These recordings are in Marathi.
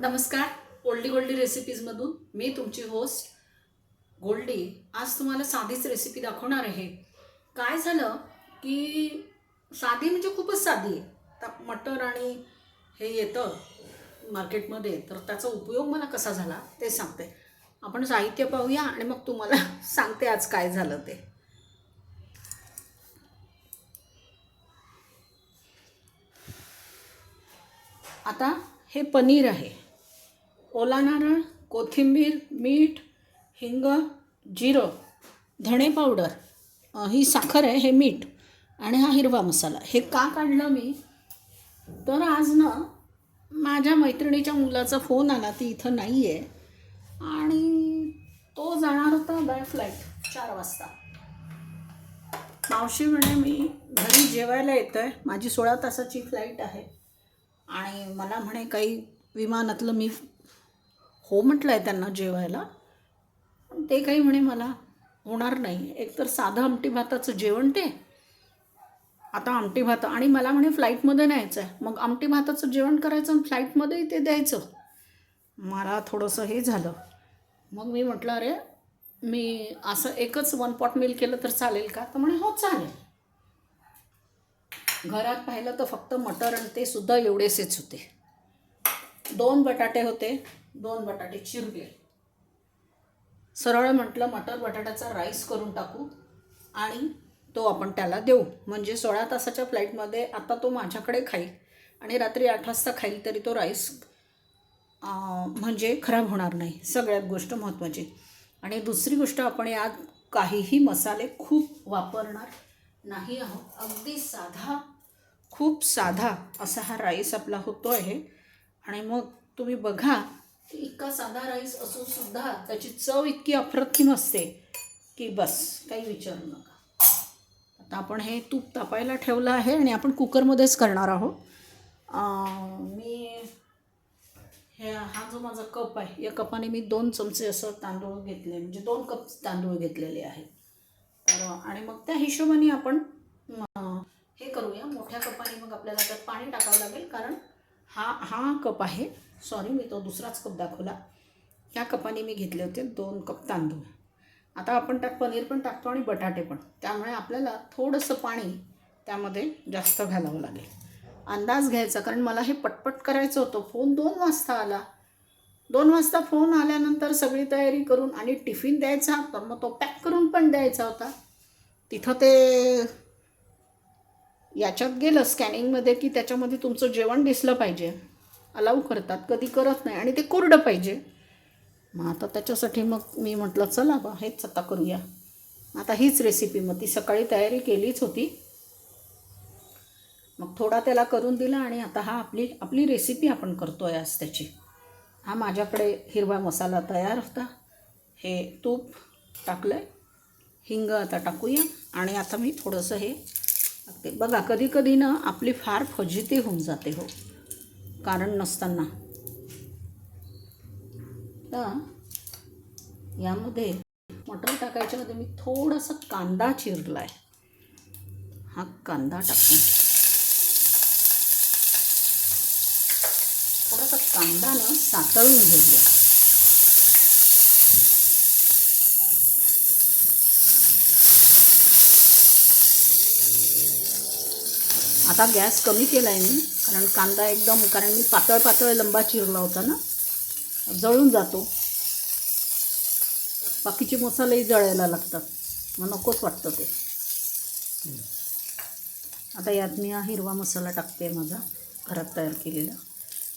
नमस्कार ओल्डी गोल्डी रेसिपीजमधून मी तुमची होस्ट गोल्डी. आज तुम्हाला साधीच रेसिपी दाखवणार आहे. काय झालं की साधी म्हणजे खूपच साधी आहे. आता मटर आणि हे येतं मार्केटमध्ये तर त्याचा उपयोग मला कसा झाला ते सांगते. आपण साहित्य पाहूया आणि मग तुम्हाला सांगते आज काय झालं ते. आता हे पनीर आहे. ओला नारळ कोथिंबीर मीठ हिंग जिरं धणे पावडर ही साखर आहे हे मीठ आणि हा हिरवा मसाला. हे का काढलं मी? तर आज ना माझ्या मैत्रिणीच्या मुलाचा फोन आला ती इथं नाही आहे आणि तो जाणार होता बाय फ्लाईट चार वाजता. मावशी म्हणे मी घरी जेवायला येतो आहे माझी सोळा तासाची फ्लाईट आहे. आणि मला म्हणे काही विमानातलं मी हो म्हटलं आहे त्यांना जेवायला. पण ते काही म्हणे मला होणार नाही. एकतर साधं आमटी भाताचं जेवण ते. आता आमटी भात आणि मला म्हणे फ्लाईटमध्ये न्यायचं आहे मग आमटी भाताचं जेवण करायचं आणि फ्लाईटमध्येही ते द्यायचं. मला थोडंसं हे झालं. मग मी म्हटलं अरे मी असं एकच वन पॉट मिल केलं तर चालेल का? तर म्हणे हो चालेल. घरात पाहिलं तर फक्त मटर आणि ते सुद्धा एवढेसेच होते. दोन बटाटे होते. दोन बटाटे चिरले. सरळ म्हटलं मटर बटाट्याचा राईस करून टाकू आणि तो आपण त्याला देऊ. म्हणजे सोळा तासाच्या फ्लाईटमध्ये आता तो माझ्याकडे खाईल आणि रात्री आठ वाजता खाईल तरी तो राईस म्हणजे खराब होणार नाही. सगळ्यात गोष्ट महत्त्वाची. आणि दुसरी गोष्ट आपण यात काहीही मसाले खूप वापरणार नाही आहोत. अगदी साधा खूप साधा असा हा राईस आपला होतो आहे आणि मग तुम्ही बघा इतका साधा राईस असून सुद्धा त्याची चव इतकी अप्रतिम असते की बस काही विचारू नका. आता आपण हे तूप तापायला ठेवलं आहे आणि आपण कुकरमध्येच करणार आहोत. मी हे हा जो माझा कप आहे या कपाने मी दोन चमचे असं तांदूळ घेतले म्हणजे दोन कप तांदूळ घेतलेले आहेत. तर आणि मग त्या हिशोबाने आपण हे करूया. मोठ्या कपाने मग आपल्याला त्यात पाणी टाकावं लागेल कारण हा हा कप आहे. सॉरी मी तो दुसराच कप दाखवला. ह्या कपाने मी घेतले होते दोन कप तांदूळ. आता आपण त्यात पनीर पण टाकतो आणि बटाटे पण. त्यामुळे आपल्याला थोडंसं पाणी त्यामध्ये जास्त घालावं लागेल. अंदाज घ्यायचा कारण मला हे पटपट करायचं होतं. फोन दोन वाजता आला. दोन वाजता फोन आल्यानंतर सगळी तयारी करून आणि टिफिन द्यायचा तर मग तो पॅक करून पण द्यायचा होता. तिथं ते याच्यात गेलं स्कॅनिंगमध्ये की त्याच्यामध्ये तुमचं जेवण दिसलं पाहिजे. अलाऊ करतात कधी करत नाही आणि ते कोरडं पाहिजे. मग आता त्याच्यासाठी मग मी म्हटलं चला बा हेच आता करूया. आता हीच रेसिपी मग ती सकाळी तयारी केलीच होती. मग थोडा त्याला करून दिला आणि आता हा आपली आपली रेसिपी आपण करतो आहे आज त्याची. हा माझ्याकडे हिरवा मसाला तयार होता. हे तूप टाकलं आहे हिंग आता टाकूया आणि आता मी थोडंसं हे बघा कधी कधी ना आपली फार फजिती होऊन जाते हो. कारण नसताना. तर यामध्ये मटर टाकायच्या मध्ये मी थोडासा कांदा चिरला आहे हा कांदा टाकून. थोडासा कांदा ना सातळून घेऊया. आता गॅस कमी केला आहे मी. कारण कांदा एकदम कारण मी पातळ पातळ लंबा चिरला होता ना. जळून जातो. बाकीचे मसालेही जळायला लागतात. मग नकोच वाटतं ते. आता यात मी हा हिरवा मसाला टाकते माझा घरात तयार केलेला.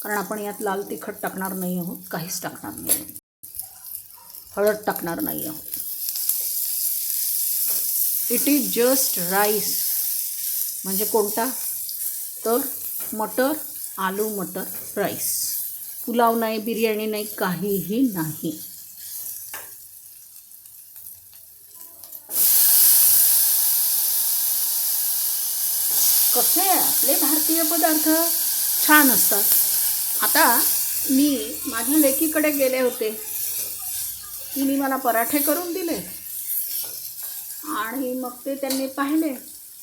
कारण आपण यात लाल तिखट टाकणार नाही आहोत काहीच टाकणार नाही आहोत. हळद टाकणार नाही आहोत. इट इज जस्ट राईस म्हणजे कोणता? तर मटर आलू मटर राईस पुलाव नाही बिर्याणी नाही काहीही नाही. कसे आपले भारतीय पदार्थ? छान असतात. आता मी माझ्या लेकीकडे गेले होते. तिने मला पराठे करून दिले. आणि मग ते त्यांनी पाहिले.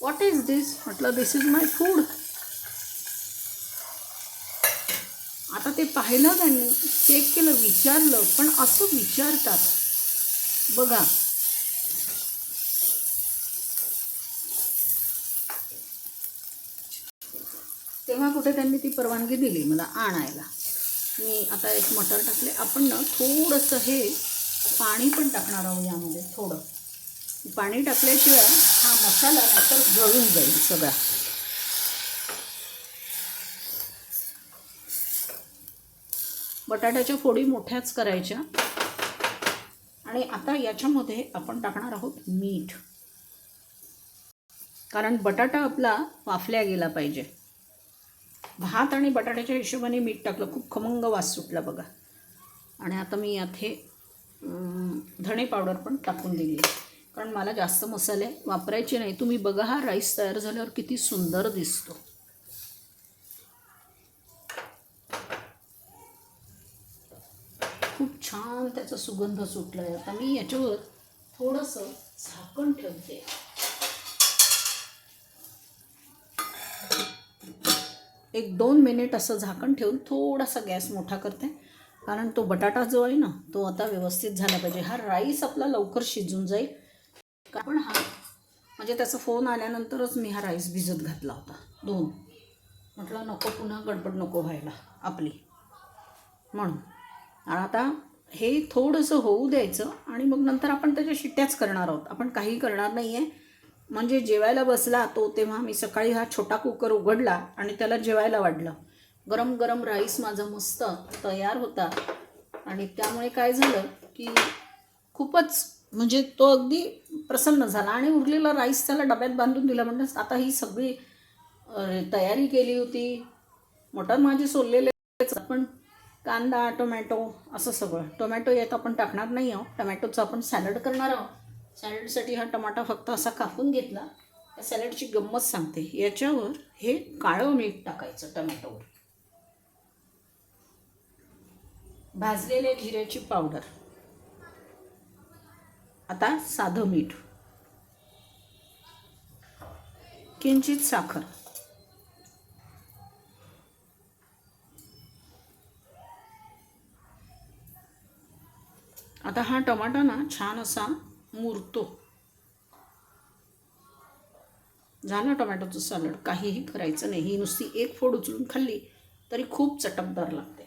व्हॉट इज दिस म्हटलं दिस इज माय फूड आता ते पाहिलं त्यांनी चेक केलं विचारलं पण असं विचारतात. बघा. तेव्हा कुठे त्यांनी ती परवानगी दिली मला आणायला. मी आता एक मटर टाकले. आपण ना थोडंसं हे पाणी पण टाकणार आहोत यामध्ये थोडं. पाणी टाकल्याशिवाय हा मसाला नंतर जळून जाईल सगळा. बटाट्याच्या फोडी मोठ्याच करायच्या. आणि आता याच्यामध्ये आपण टाकणार आहोत मीठ. कारण बटाटा आपला वाफल्या गेला पाहिजे. भात आणि बटाट्याच्या हिशोबाने मीठ टाकलं खूप खमंग वास सुटला बघा. आणि आता मी यात हे धणे पावडर पण टाकून दिली. कारण मला जास्त मसाले वापरायचे नाही. तुम्ही बघा हा राईस तयार झाल्यावर किती सुंदर दिसतो खूप छान त्याचा सुगंध सुटला आहे आता मी याच्यावर थोडंसं झाकण ठेवते. एक दोन मिनिट असं झाकण ठेवून थोडासा गॅस मोठा करते. कारण तो बटाटा जो आहे ना तो आता व्यवस्थित झाला पाहिजे. हा राईस आपला लवकर शिजून जाईल. कारण हा म्हणजे त्याचा फोन आल्यानंतरच मी हा राईस भिजत घातला होता. दोन. म्हटलं नको पुन्हा गडबड नको व्हायला आपली. म्हणून. आणि आता हे थोडंसं होऊ द्यायचं आणि मग नंतर आपण त्याच्या शिट्ट्याच करणार आहोत. आपण काही करणार नाही आहे म्हणजे जेवायला बसला तो तेव्हा मी सकाळी हा छोटा कुकर उघडला आणि त्याला जेवायला वाढलं. गरम गरम राईस माझा मस्त तयार होता. आणि त्यामुळे काय झालं की खूपच म्हणजे तो अगदी प्रसन्न झाला आणि उरलेला राईस त्याला डब्यात बांधून दिला. म्हणजे आता ही सगळी तयारी केली होती. मटण माझे सोललेले पण कांदा टोमॅटो असं सगळं. टोमॅटो यात आपण टाकणार नाही आहोत. टोमॅटोचं आपण सॅलड करणार आहोत. सॅलडसाठी हा टमाटा फक्त असा कापून घेतला त्या सॅलडची गंमत सांगते. याच्यावर हे काळं मीठ टाकायचं टमॅटोवर. भाजलेल्या जिऱ्याची पावडर. आता साधं मीठ. किंचित साखर. आता हा टमाटा ना छान असा मुरतो. झालं टोमॅटोचं सॅलड. काहीही करायचं नाही. ही नुसती एक फोड उचलून खाल्ली तरी खूप चटकदार लागते.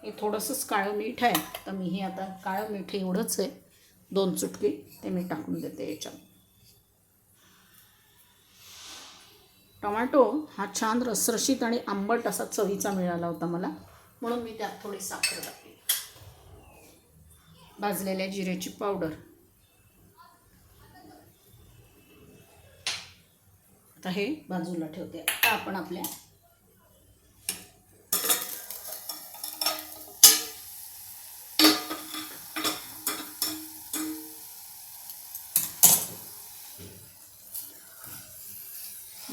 हे थोडंसंच काळं मीठ आहे. तर मी हे आता काळं मीठ एवढंच आहे. दोन चुटकी ते मी टाकून देते याच्यात. टोमॅटो हा छान रसरशीत आणि आंबट असा चवीचा मिळाला होता मला. म्हणून मी त्यात थोडी साखर टाकली भाजलेल्या जिऱ्याची पावडर. आता हे बाजूला ठेवते. आता आपण आपल्या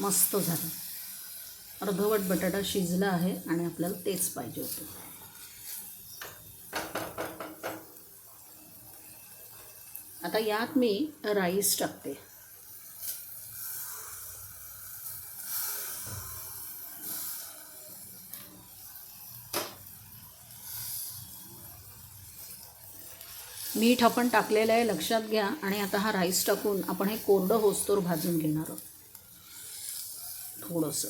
मस्त झालं. अर्धवट बटाटा शिजला आहे आणि आपल्याला तेच पाहिजे होतं. आता यात मी राईस टाकते. मीठ आपण टाकलेलं आहे लक्षात घ्या. आणि आता हा राईस टाकून आपण हे कोरडं होस्तोर भाजून घेणार आहोत. थोडंसं.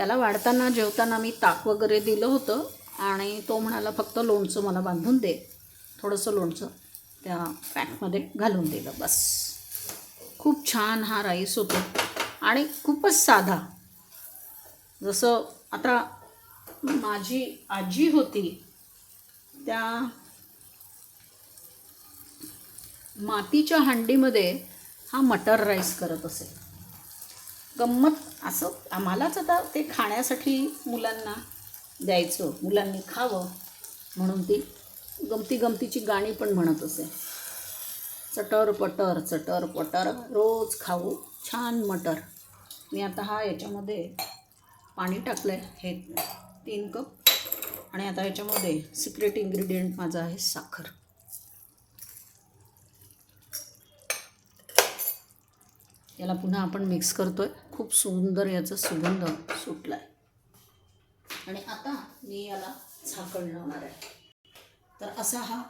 त्याला वाढताना जेवताना मी ताक वगैरे दिलं होतं आणि तो म्हणाला फक्त लोणचं मला बांधून दे. थोडंसं लोणचं त्या पॅकमध्ये घालून दिलं. बस. खूप छान हा राईस होतो आणि खूपच साधा. जसं आता माझी आजी होती त्या मातीच्या हांडीमध्ये हा मटर राईस करत असे. गंमत असं आम्हालाच आता ते खाण्यासाठी मुलांना द्यायचं मुलांनी खावं म्हणून ती गमती गमतीची गाणी पण म्हणत असे. चटर पटर चटर पटर रोज खाऊ छान मटर. मी आता हा याच्यामध्ये पाणी टाकलं आहे हे तीन कप. आणि आता याच्यामध्ये सिक्रेट इन्ग्रेडियंट माझा आहे साखर. याला पुन्हा आपण मिक्स करतो आहे खूप सुंदर याचा सुगंध सुटला आहे आणि आता मी याला झाकण लावणार आहे. तर असा हा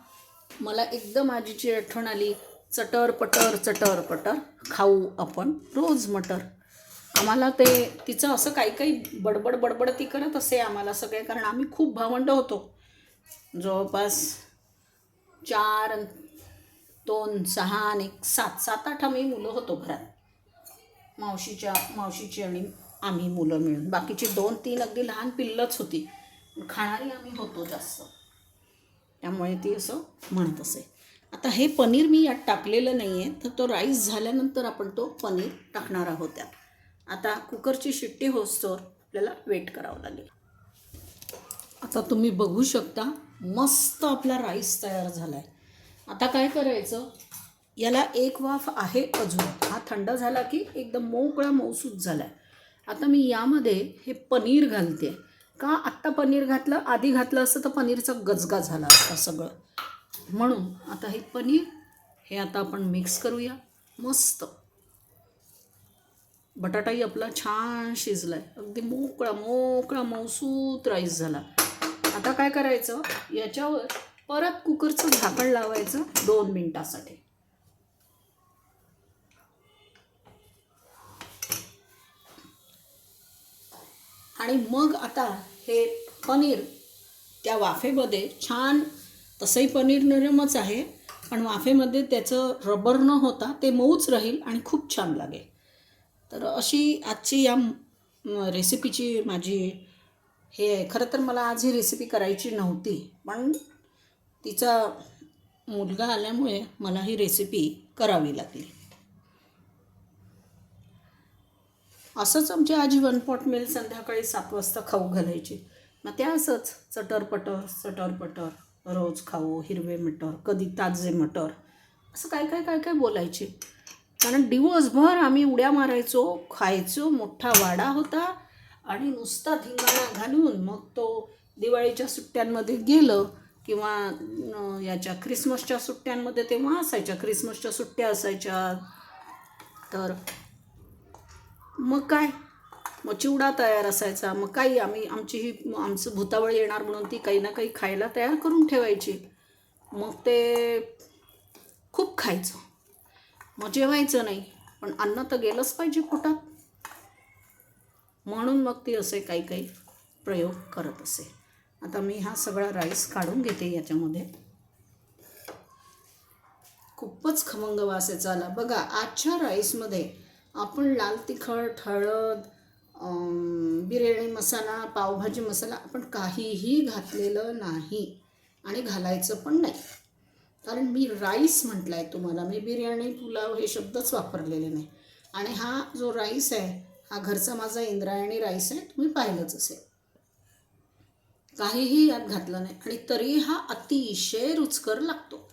मला एकदम आजीची आठवण आली चटर पटर चटर पटर खाऊ आपण रोज मटर. आम्हाला ते तिचं असं काही काही बडबड बडबड ती करत असे आम्हाला सगळे कारण आम्ही खूप भावंड होतो. जवळपास चार दोन सहा आणि एक सात सात आठ आम्ही मुलं होतो घरात. मावशीच्या मावशीची आणि आम्ही मुलं मिळून. बाकीची दोन तीन अगदी लहान पिल्लंच होती. खाणारी आम्ही होतो जास्त. त्यामुळे ती असं म्हणत असे. आता हे पनीर मी यात टाकलेलं नाही आहे तर तो राईस झाल्यानंतर आपण तो पनीर टाकणार आहोत त्यात. आता कुकरची शिट्टी होस्तोर आपल्याला वेट करावं लागेल. आता तुम्ही बघू शकता मस्त आपला राईस तयार झाला आहे आता काय करायचं? याला एक वाफ आहे अजून. हा थंड झाला की एकदम मोकळा मौसूद झाला आहे आता मी यामध्ये हे पनीर घालते. का आत्ता पनीर घातलं आधी घातलं असतं तर पनीरचा गजगा झाला असता सगळं. म्हणून आता हे पनीर हे आता आपण मिक्स करूया. मस्त. बटाटाही आपला छान शिजला आहे अगदी मोकळा मोकळा मौसूत राईस झाला. आता काय करायचं? याच्यावर परत कुकरचं झाकण लावायचं दोन मिनटासाठी. आणि मग आता हे पनीर त्या वाफेमध्ये छान तसंही पनीर नरमच आहे पण वाफेमध्ये त्याचं रबर न होता ते मऊच राहील आणि खूप छान लागेल. तर अशी आजची या रेसिपीची माझी हे आहे खरं तर मला आज ही रेसिपी करायची नव्हती पण तिचा मुलगा आल्यामुळे मला ही रेसिपी करावी लागली. असंच आमची आजी वन पॉट मिल संध्याकाळी सात वाजता खाऊ घालायची. मग त्या असंच चटरपटर चटरपटर रोज खाऊ हिरवे मटर कधी ताजे मटर असं काय काय काय काय बोलायचे. कारण दिवसभर आम्ही उड्या मारायचो खायचो मोठा वाडा होता आणि नुसता धिंगाणा घालून मग तो दिवाळीच्या सुट्ट्यांमध्ये गेलं किंवा याच्या ख्रिसमसच्या सुट्ट्यांमध्ये तेव्हा असायच्या. ख्रिसमसच्या सुट्ट्या असायच्या. तर मग काय? मग चिवडा तयार असायचा. मग काही आम्ही आमची ही आमचं भूतावळ येणार म्हणून ती काही ना काही खायला तयार करून ठेवायची. मग ते खूप खायचं. मग जेवायचं नाही. पण अन्न तर गेलंच पाहिजे पोटात. म्हणून मग ती असे काही काही प्रयोग करत असे. आता मी हा सगळा राईस काढून घेते याच्यामध्ये. खूपच खमंग वास याचा आला. बघा आजच्या राईसमध्ये आपण लाल तिखट हळद बिर्याणी मसाला पावभाजी मसाला आपण काहीही घातलेलं नाही आणि घालायचं पण नाही. कारण मी राईस म्हटलं आहे तुम्हाला. मी बिर्याणी पुलाव हे शब्दच वापरलेले नाही. आणि हा जो राईस आहे हा घरचा माझा इंद्रायणी राईस आहे तुम्ही पाहिलंच असेल. काहीही यात घातलं नाही. आणि तरी हा अतिशय रुचकर लागतो.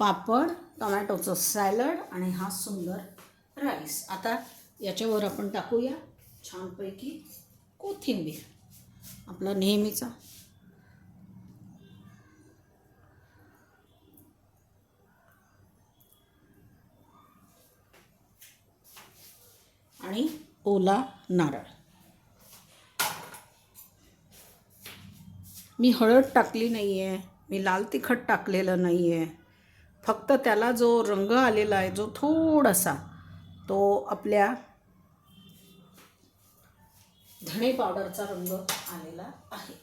पापड टोमॅटोचं सॅलड आणि हा सुंदर राईस. आता याच्यावर आपण टाकूया छानपैकी कोथिंबीर आपला नेहमीचा. आणि ओला नारळ. मी हळद टाकली नाही आहे मी लाल तिखट टाकलेलं नाही आहे फक्त त्याला जो रंग आलेला आहे जो थोडासा तो आपल्या धणे पावडरचा रंग आलेला आहे.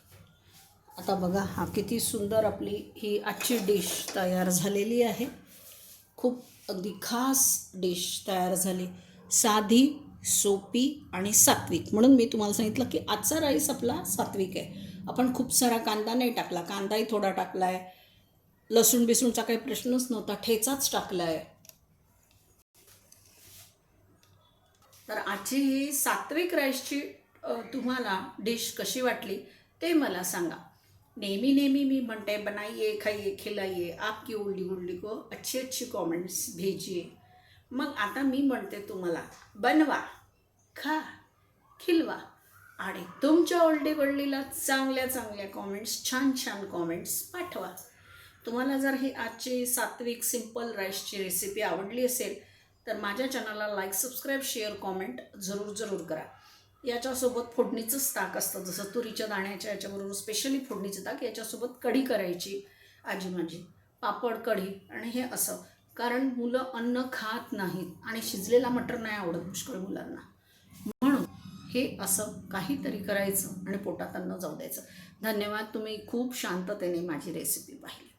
आता बघा हा किती सुंदर आपली ही आजची डिश तयार झालेली आहे. खूप अगदी खास डिश तयार झाली. साधी सोपी आणि सात्विक. म्हणून मी तुम्हाला सांगितलं की आजचा राईस आपला सात्विक आहे. आपण खूप सारा कांदा नाही टाकला. कांदाही थोडा टाकला आहे लसूण बिसूणचा काही प्रश्नच नव्हता ठेचाच टाकला आहे तर आजची ही सात्विक राईसची तुम्हाला डिश कशी वाटली ते मला सांगा. नेहमी नेहमी मी म्हणते बनाइए खाइए खिलाइए आपकी उल्डी उल्डी को अच्छी अच्छी कॉमेंट्स भेजिए. मग आता मी म्हणते तुम्हाला बनवा खा खिलवा आणि तुमच्या उलडी गोल्डीला चांगल्या चांगल्या कॉमेंट्स छान छान कॉमेंट्स पाठवा. तुम्हाला जर ही आजची सात्विक सिंपल राईसची रेसिपी आवडली असेल तर माझ्या चॅनलला लाईक सबस्क्राईब शेअर कॉमेंट जरूर जरूर करा. याच्यासोबत फोडणीचंच ताक असतं जसं तुरीच्या दाण्याच्या याच्याबरोबर स्पेशली फोडणीचं ताक याच्यासोबत कढी करायची आजी माझी. पापड कढी आणि हे असं. कारण मुलं अन्न खात नाहीत आणि शिजलेला मटर नाही आवडत पुष्कळ मुलांना. म्हणून हे असं काहीतरी करायचं आणि पोटात अन्न जाऊ द्यायचं. धन्यवाद तुम्ही खूप शांततेने माझी रेसिपी पाहिली.